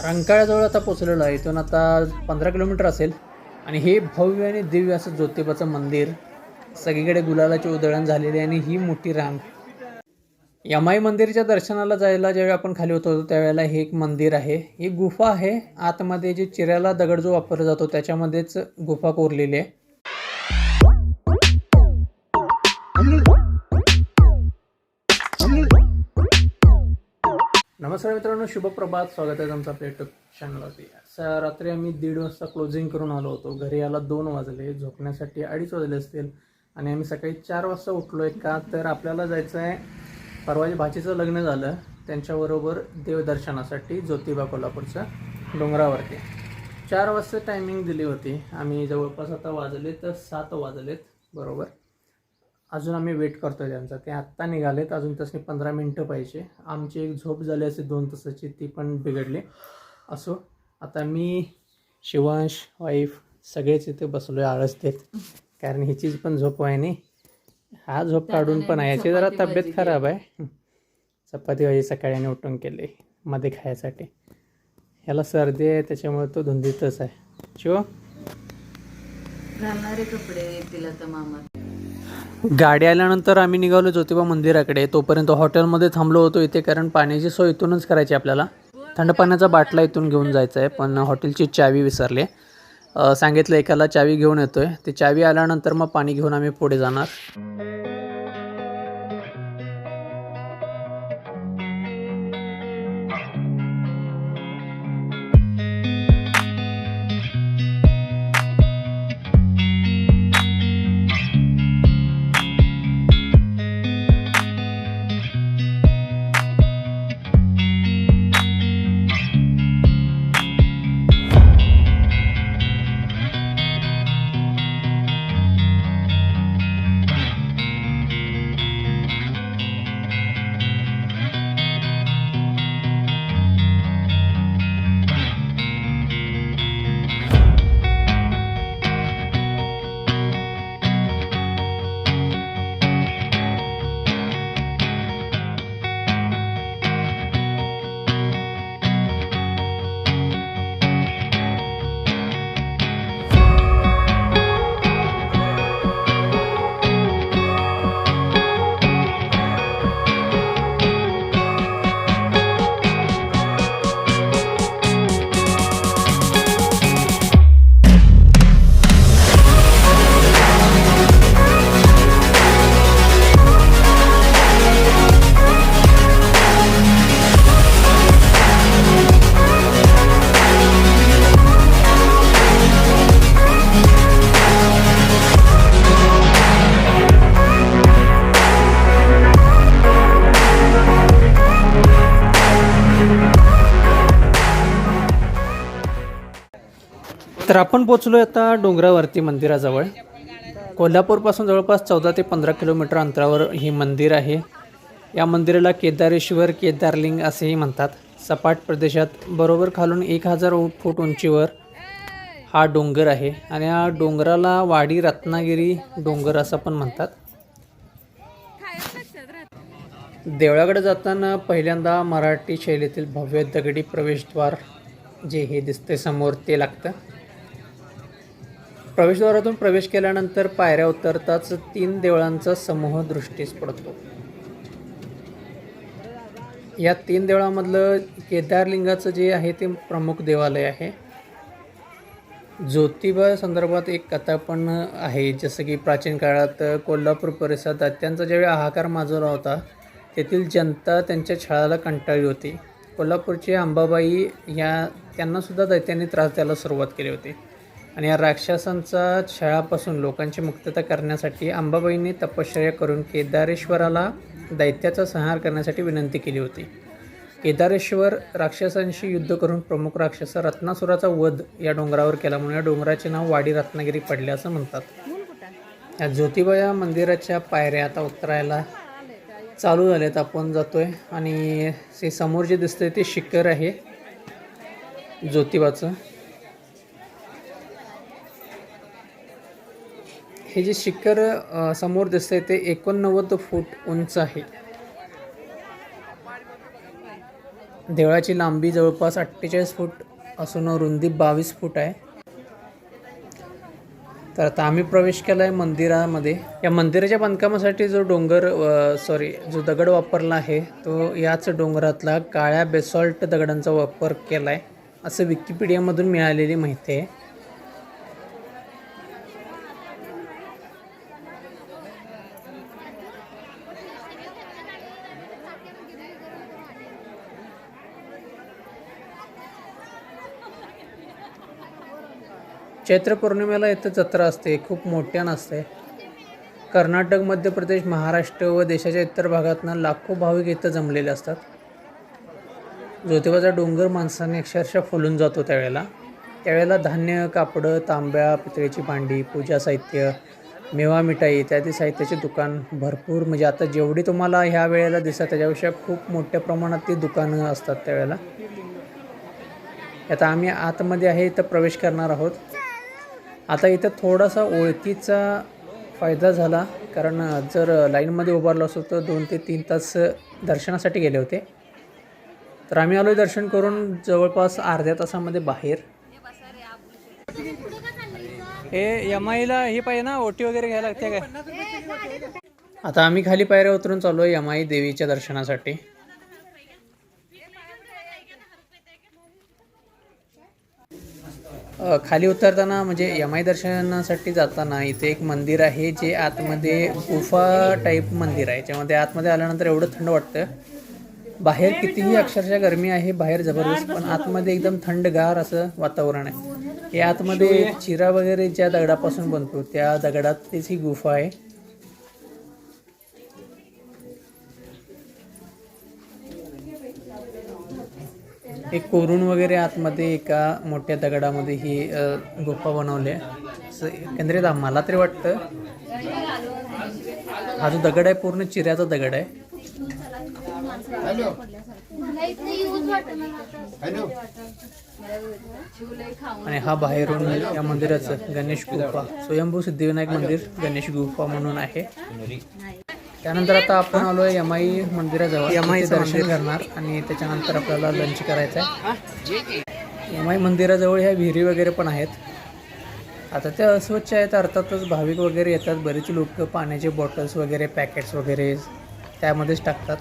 रंकाळ्याजवळ आता पोचलेलो आहे. इथून आता पंधरा किलोमीटर असेल. आणि हे भव्य आणि दिव्य असं ज्योतिबाचं मंदिर. सगळीकडे गुलालाची उधळण झालेली आणि ही मोठी रांग. यमाई मंदिरच्या दर्शनाला जायला ज्यावेळी आपण खाली होतो त्यावेळेला हे एक मंदिर आहे. ही गुफा आहे. आतमध्ये जे चिऱ्याला दगड जो वापरला जातो त्याच्यामध्येच गुफा कोरलेली आहे. नमस्कार मित्रांनो शुभप्रभात स्वागत आहे तुमचं आपल्या युट्यूब चॅनलवरती रात्री आम्ही दीड वाजता क्लोजिंग करून आलो होतो. घरी याला दोन वाजले झोपण्यासाठी अडीच वाजले असतील. आणि आम्ही सकाळी चार वाजता उठलो आहे का? तर आपल्याला जायचं आहे परवाच्या भाचीचं लग्न झालं. त्यांच्याबरोबर देवदर्शनासाठी ज्योतिबा कोल्हापूरचं डोंगरावरती. चार वाजता टायमिंग दिली होती. आम्ही जवळपास आता वाजले तर सात वाजलेत बरोबर? अजून आम्ही वेट करतोय त्यांचा. ते आत्ता निघालेत अजून तसे पंधरा मिनटं पाहिजे. आमची एक झोप झाली असे दोन तासाची ती पण बिघडली. असो आता मी शिवांश वाईफ सगळेच इथे बसलो आहे आळस देत कारण हिचीच पण झोप आहे नाही हा झोप काढून पण आहे. याची जरा तब्येत खराब आहे. चपाती भाजी सकाळी आणि उठून केली मध्ये खायसाठी. ह्याला सर्दी आहे त्याच्यामुळे तो धुंदीतच आहे. शिव? घालणारे कपडे येतील आता मामा. गाडी आल्यानंतर आम्ही निघालो ज्योतिबा मंदिराकडे. तोपर्यंत हॉटेलमध्ये थांबलो होतो इथे कारण पाण्याची सोय इथूनच करायची आपल्याला. थंड पाण्याचा बाटला इथून घेऊन जायचा आहे पण हॉटेलची चावी विसरली. सांगितलं एकाला चावी घेऊन येतोय. ती चावी आल्यानंतर मग पाणी घेऊन आम्ही पुढे जाणार. तर आपण पोचलो आता डोंगरावरती मंदिराजवळ. कोल्हापूरपासून जवळपास चौदा ते पंधरा किलोमीटर अंतरावर हे मंदिर आहे. या मंदिराला केदारेश्वर केदारलिंग असेही म्हणतात. सपाट प्रदेशात बरोबर खालून एक हजार फूट उंचीवर हा डोंगर आहे आणि या डोंगराला वाडी रत्नागिरी डोंगर असं पण म्हणतात. देवळाकडे जाताना पहिल्यांदा मराठी शैलीतील भव्य दगडी प्रवेशद्वार जे हे दिसते समोर ते लागतं. प्रवेशद्वारातून प्रवेश केल्यानंतर पायऱ्या उतरताच तीन देवळांचा समूह दृष्टीस पडतो. या तीन देवळामधलं केदारलिंगाचं जे आहे ते प्रमुख देवालय आहे. ज्योतिबा संदर्भात एक कथा पण आहे जसं की प्राचीन काळात कोल्हापूर परिसरात त्यांचा ज्यावेळी हाहाकार माजवला होता तेथील जनता त्यांच्या छळाला कंटाळली होती. कोल्हापूरची अंबाबाई या त्यांनासुद्धा दैत्यांनी त्रास द्यायला सुरुवात केली होती. आणि या राक्षसांचा छळापासून लोकांची मुक्तता करण्यासाठी अंबाबाईंनी तपश्चर्या करून केदारेश्वराला दैत्याचा संहार करण्यासाठी विनंती केली होती. केदारेश्वर राक्षसांशी युद्ध करून प्रमुख राक्षस रत्नासुराचा वध या डोंगरावर केल्यामुळे या डोंगराचे नाव वाडी रत्नागिरी पडले असं म्हणतात. या ज्योतिबा या मंदिराच्या पायऱ्या आता उतरायला चालू झालेत. आपण जातोय आणि समोर जे दिसतंय ते शिखर आहे ज्योतिबाचं. हे जे शिखर समोर दिसतंय ते एकोणनव्वद फूट उंच आहे. देवळाची लांबी जवळपास अठ्ठेचाळीस फूट असून रुंदी बावीस फूट आहे. तर आता आम्ही प्रवेश केला आहे मंदिरामध्ये. या मंदिराच्या बांधकामासाठी जो डोंगर सॉरी जो दगड वापरला आहे तो याच डोंगरातला काळ्या बेसॉल्ट दगडांचा वापर केला आहे असं विकिपीडियामधून मिळालेली माहिती आहे. चैत्र पौर्णिमेला इथं जत्रा असते खूप मोठ्यानं असते. कर्नाटक मध्य प्रदेश महाराष्ट्र व देशाच्या इतर भागातनं लाखो भाविक इथं जमलेले असतात. ज्योतिबाचा डोंगर माणसाने अक्षरशः फुलून जातो त्यावेळेला. त्यावेळेला धान्य कापडं तांब्या पितळेची भांडी पूजा साहित्य मेवा मिठाई इत्यादी साहित्याचे दुकान भरपूर. म्हणजे आता जेवढी तुम्हाला ह्या वेळेला दिसतात त्याच्यापेक्षा खूप मोठ्या प्रमाणात ती दुकानं असतात त्यावेळेला. आता आम्ही आतमध्ये आहे इथं प्रवेश करणार आहोत. आता इथं थोडासा ओळखीचा फायदा झाला. कारण जर लाईनमध्ये उभारलो असतो तर दोन ते तीन तास दर्शनासाठी गेले होते. तर आम्ही आलो दर्शन करून जवळपास अर्ध्या तासामध्ये बाहेर. हे एम आयला हे पाहिजे ना? ओटी वगैरे घ्यायला लागते काय? आता आम्ही खाली पायऱ्या उतरून चालू आहे यमाई देवीच्या दर्शनासाठी. खाली उतरताना म्हणजे यमाई दर्शनासाठी जाताना इथे एक मंदिर आहे जे आतमध्ये गुफा टाईप मंदिर आहे. ज्यामध्ये आतमध्ये आल्यानंतर एवढं थंड वाटतं. बाहेर कितीही अक्षरशः गरमी आहे बाहेर जबरदस्त पण आतमध्ये एकदम थंडगार असं वातावरण आहे. हे आतमध्ये चिरा वगैरे ज्या दगडापासून बनतो त्या दगडातलीच ही गुफा आहे. एक कोरून वगैरे आतमध्ये एका मोठ्या दगडामध्ये ही गुफा बनवली आहे. असं एकंदरीत मला तरी वाटतं. हा जो दगड आहे पूर्ण चिऱ्याचा दगड आहे. आणि हा बाहेरून या मंदिराचं गणेश गुफा स्वयंभू सिद्धिविनायक मंदिर गणेश गुफा म्हणून आहे. त्यानंतर आता आपण आलोय यमाई मंदिराजवळ. यमाई दर्शन करणार आणि त्याच्यानंतर आपल्याला लंच करायचं आहे यमाई मंदिराजवळ ह्या विहिरी वगैरे पण आहेत. आता त्या अस्वच्छ आहेत अर्थातच भाविक वगैरे येतात. बरेच लोक पाण्याचे बॉटल्स वगैरे पॅकेट्स वगैरे त्यामध्येच टाकतात.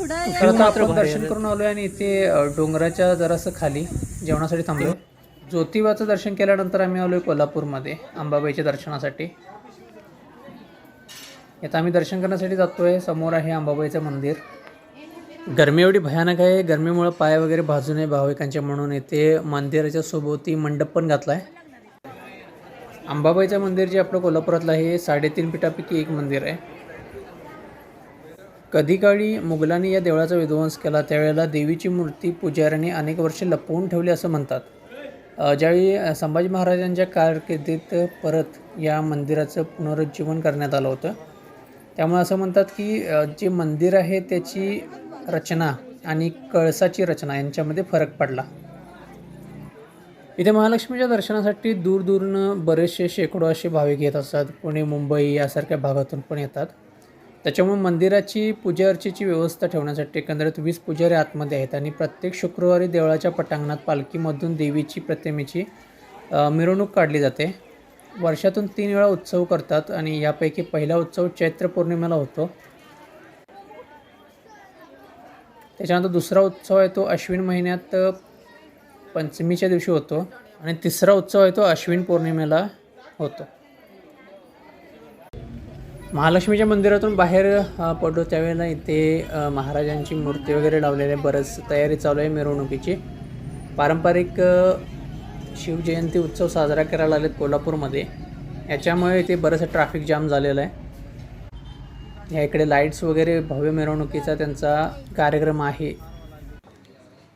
तर आपण दर्शन करून आलोय आणि इथे डोंगराच्या जरासं खाली जेवणासाठी थांबलो ज्योतिबाचं दर्शन केल्यानंतर आम्ही आलोय कोल्हापूरमध्ये अंबाबाईच्या दर्शनासाठी. आता आम्ही दर्शन करण्यासाठी जातो आहे समोर आहे अंबाबाईचं मंदिर. गरमी एवढी भयानक आहे. गरमीमुळं पाय वगैरे भाजू नये भाविकांच्या म्हणून. येथे मंदिराच्या सोबती मंडप पण घातला आहे अंबाबाईचं मंदिर जे आपलं कोल्हापुरातलं आहे हे साडेतीन पिठापैकी एक मंदिर आहे. कधी काळी मुघलांनी या देवळाचा विध्वंस केला त्यावेळेला देवीची मूर्ती पुजाऱ्यांनी अनेक वर्षे लपवून ठेवली असं म्हणतात. ज्यावेळी संभाजी महाराजांच्या कारकिर्दीत परत या मंदिराचं पुनरुज्जीवन करण्यात आलं होतं त्यामुळे असं म्हणतात की जे मंदिर आहे त्याची रचना आणि कळसाची रचना यांच्यामध्ये फरक पडला. इथे महालक्ष्मीच्या दर्शनासाठी दूरदूरनं बरेचसे शेकडो असे भाविक येत असतात. पुणे मुंबई यासारख्या भागातून पण येतात. त्याच्यामुळे मंदिराची पूजा अर्चेची व्यवस्था ठेवण्यासाठी एकंदरीत वीस पुजारी आतमध्ये आहेत आणि प्रत्येक शुक्रवारी देवळाच्या पटांगणात पालखीमधून देवीची प्रतिमेची मिरवणूक काढली जाते. वर्षातून तीन वेळा उत्सव करतात आणि यापैकी पहिला उत्सव चैत्र पौर्णिमेला होतो. त्याच्यानंतर दुसरा उत्सव आहे तो अश्विन महिन्यात पंचमीच्या दिवशी होतो आणि तिसरा उत्सव आहे तो अश्विन पौर्णिमेला होतो. महालक्ष्मीच्या मंदिरातून बाहेर पडलो त्यावेळेला इथे महाराजांची मूर्ती वगैरे लावलेली आहे. बरंच तयारी चालू आहे मिरवणुकीची. पारंपरिक शिवजयंती उत्सव साजरा करायला आलेत कोल्हापूरमध्ये. याच्यामुळे इथे बरंचसं ट्रॅफिक जाम झालेलं आहे. या इकडे लाईट्स वगैरे भव्य मिरवणुकीचा त्यांचा कार्यक्रम आहे.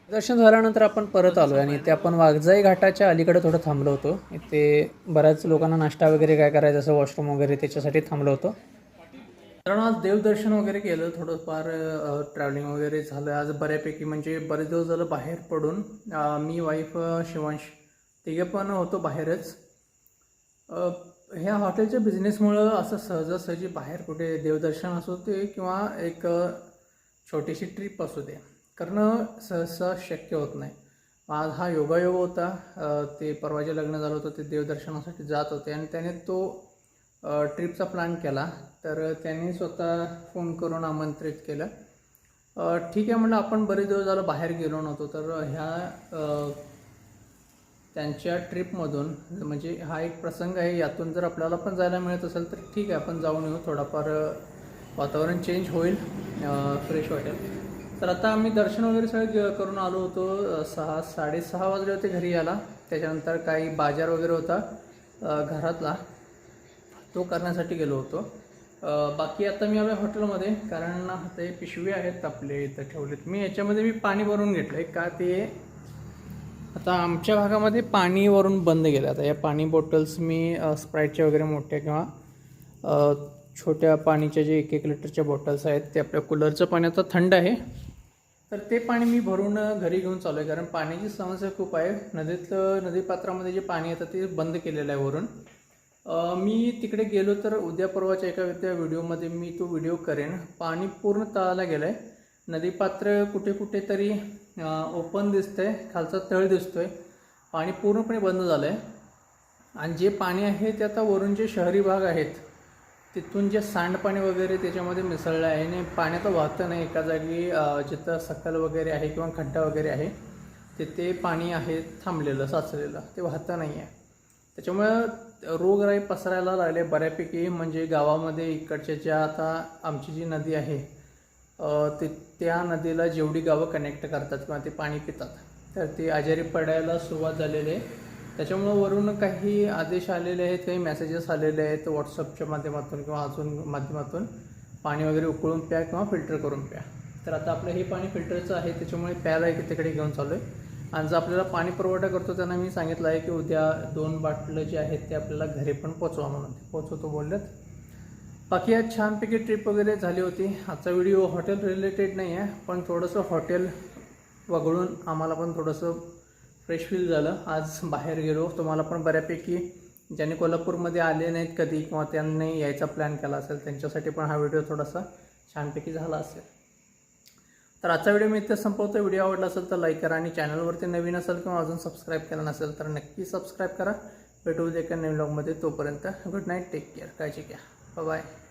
दर्शन झाल्यानंतर आपण परत आलो आणि इथे आपण वाघजाई घाटाच्या अलीकडे थोडं थांबलो होतो. इथे बऱ्याच लोकांना नाश्ता वगैरे काय करायचं असं वॉशरूम वगैरे त्याच्यासाठी थांबलो होतो. कारण आज देवदर्शन वगैरे केलं थोडंफार ट्रॅव्हलिंग वगैरे झालं. आज बऱ्यापैकी म्हणजे बरेच दिवस झालं बाहेर पडून. मी वाईफ शिवांश तिघे पण होतो बाहेरच. ह्या हॉटेलच्या बिझनेसमुळं असं सहजासहजी बाहेर कुठे देवदर्शन असू दे किंवा एक छोटीशी ट्रिप असू दे करणं सहसा शक्य होत नाही. आज हा योगायोग होता ते परवाचे लग्न झालं होतं ते देवदर्शनासाठी जात होते आणि त्याने तो ट्रिपचा प्लॅन केला. तर त्याने स्वतः फोन करून आमंत्रित केलं. ठीक आहे म्हणलं आपण बरेच दिवस झालं बाहेर गेलो नव्हतो तर ह्या त्यांच्या ट्रिपमधून म्हणजे हा एक प्रसंग आहे यातून जर आपल्याला पण जायला मिळत असेल तर ठीक आहे आपण जाऊन येऊ. थोडाफार वातावरण चेंज होईल फ्रेश वाटेल. तर आता आम्ही दर्शन वगैरे सगळं करून आलो होतो सहा साडेसहा वाजले होते घरी यायला. त्याच्यानंतर काही बाजार वगैरे होता घरातला. तो करण्यासाठी गेलो होतो. बाकी आता मी आलो हॉटेलमध्ये कारण ते पिशवी आहेत आपले इथं ठेवलेत. मी याच्यामध्ये मी पाणी भरून घेतलं आहे का ते आता आमच्या भागामध्ये पाणी वरून बंद केलं. आता या पाणी बॉटल्स मी स्प्राईटच्या वगैरे मोठ्या किंवा छोट्या पाणीच्या जे एक एक लिटरच्या बॉटल्स आहेत ते आपल्या कूलरचं पाणी आता थंड आहे. तर ते पाणी मी भरून घरी घेऊन चालू आहे. कारण पाण्याची समस्या खूप आहे. नदीतलं नदीपात्रामध्ये जे पाणी येतं ते बंद केलेलं आहे वरून. मी तिकडे गेलो तर उद्या परवाच्या एका त्या व्हिडिओमध्ये मी तो व्हिडिओ करेन. पाणी पूर्ण तळाला गेलं आहे नदीपात्र कुठे कुठे तरी ओपन दिसतंय खालचा तळ दिसतोय. पाणी पूर्णपणे बंद झालं आहे आणि जे पाणी आहे ते आता वरून जे शहरी भाग आहेत तिथून जे सांडपाणी वगैरे त्याच्यामध्ये मिसळलं आहे. आणि पाण्यात वाहतं नाही एका जागी जिथं सकल वगैरे आहे किंवा खड्डा वगैरे आहे तिथे पाणी आहे थांबलेलं साचलेलं. ते वाहतं नाही आहे. त्याच्यामुळं रोगराई पसरायला लागले बऱ्यापैकी. म्हणजे गावामध्ये इकडच्या ज्या आता आमची जी नदी आहे ते त्या नदीला जेवढी गावं कनेक्ट करतात किंवा ते पाणी पितात तर ते आजारी पडायला सुरुवात झालेली आहे. त्याच्यामुळं वरून काही आदेश आलेले आहेत काही मेसेजेस आलेले आहेत व्हॉट्सअपच्या माध्यमातून किंवा अजून माध्यमातून. पाणी वगैरे उकळून प्या किंवा फिल्टर करून प्या. तर आता आपलं हे पाणी फिल्टरचं आहे त्याच्यामुळे प्यायला एक तिकडे घेऊन चालू आहे आणि जर आपल्याला पाणी पुरवठा करतो त्यांना मी सांगितलं आहे की उद्या दोन बाटलं जे आहेत ते आपल्याला घरी पण पोचवा म्हणून. ते पोचवतो बोललेत. बाकी आज छानपैकी ट्रिप वगैरे झाली होती. आजचा व्हिडिओ हॉटेल रिलेटेड नाही आहे पण थोडंसं हॉटेल वगळून आम्हाला पण थोडंसं फ्रेश फील झालं. आज बाहेर गेलो तुम्हाला पण बऱ्यापैकी ज्यांनी कोल्हापूरमध्ये आले नाहीत कधी किंवा त्यांनी यायचा प्लॅन केला असेल त्यांच्यासाठी पण हा व्हिडिओ थोडासा छानपैकी झाला असेल. तर आजचा व्हिडिओ मी इथे संपवतो व्हिडिओ आवडला असेल तर लाईक करा आणि चॅनलवरती नवीन असेल किंवा अजून सबस्क्राईब केला नसेल तर नक्की सबस्क्राईब करा. भेटू उद्या एका नवीन ब्लॉगमध्ये तोपर्यंत गुड नाईट टेक केअर काळजी घ्या. Bye-bye.